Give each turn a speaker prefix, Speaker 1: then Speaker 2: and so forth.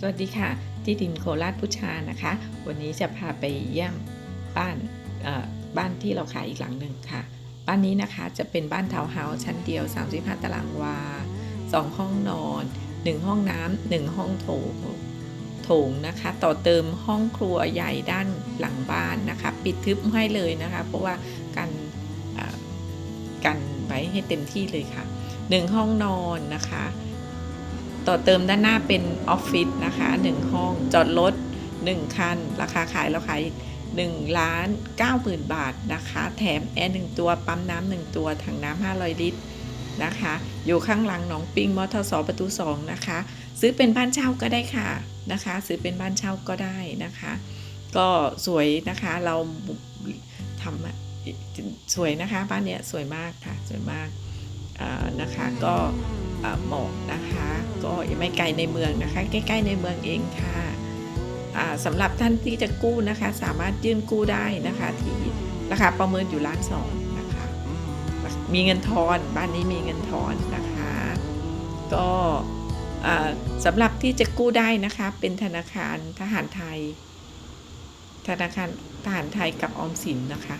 Speaker 1: สวัสดีค่ะ ที่ดินโคราชพุชานะคะ วันนี้จะพาไปเยี่ยมบ้านเอ่อบ้านที่เราขายอีกหลังหนึ่งค่ะ บ้านนี้นะคะจะเป็นบ้านทาวน์เฮาส์ชั้นเดียว 35 ตารางวา 2 ห้องนอน 1 ห้องน้ำ1ห้องโถงโถงนะคะ ต่อเติมห้องครัวใหญ่ด้านหลังบ้านนะคะ ปิดทึบให้เลยนะคะ เพราะว่ากันเอ่อกันไว้ให้เต็มที่เลยค่ะ 1 ห้องนอนนะคะ ต่อเติมด้านหน้าเป็นออฟฟิศนะคะ1ห้องจอดรถ1คัน ราคาขายเราขาย1ล้าน9หมื่นบาทนะคะ แถมแอร์หนึ่งตัวปั๊มน้ำหนึ่งตัวถังน้ำ500 ลิตรนะคะ อยู่ข้างหลังหนองปิงมอทสประตู 2 นะคะ ซื้อเป็นบ้านเช่าก็ได้ค่ะนะคะ ซื้อเป็นบ้านเช่าก็ได้นะคะ ก็สวยนะคะเราทำสวยนะคะบ้านเนี้ยสวยมากค่ะสวยมากนะคะก็เหมาะนะคะ ก็ไม่ไกลในเมืองนะคะ ใกล้ๆในเมืองเองค่ะสำหรับท่านที่จะกู้นะคะ สามารถยื่นกู้ได้นะคะ ที่ราคาประเมินอยู่ล้านสองนะคะ มีเงินทอนบ้านนี้มีเงินทอนนะคะ ก็สำหรับที่จะกู้ได้นะคะ เป็นธนาคารทหารไทย ธนาคารทหารไทยกับออมสินนะคะ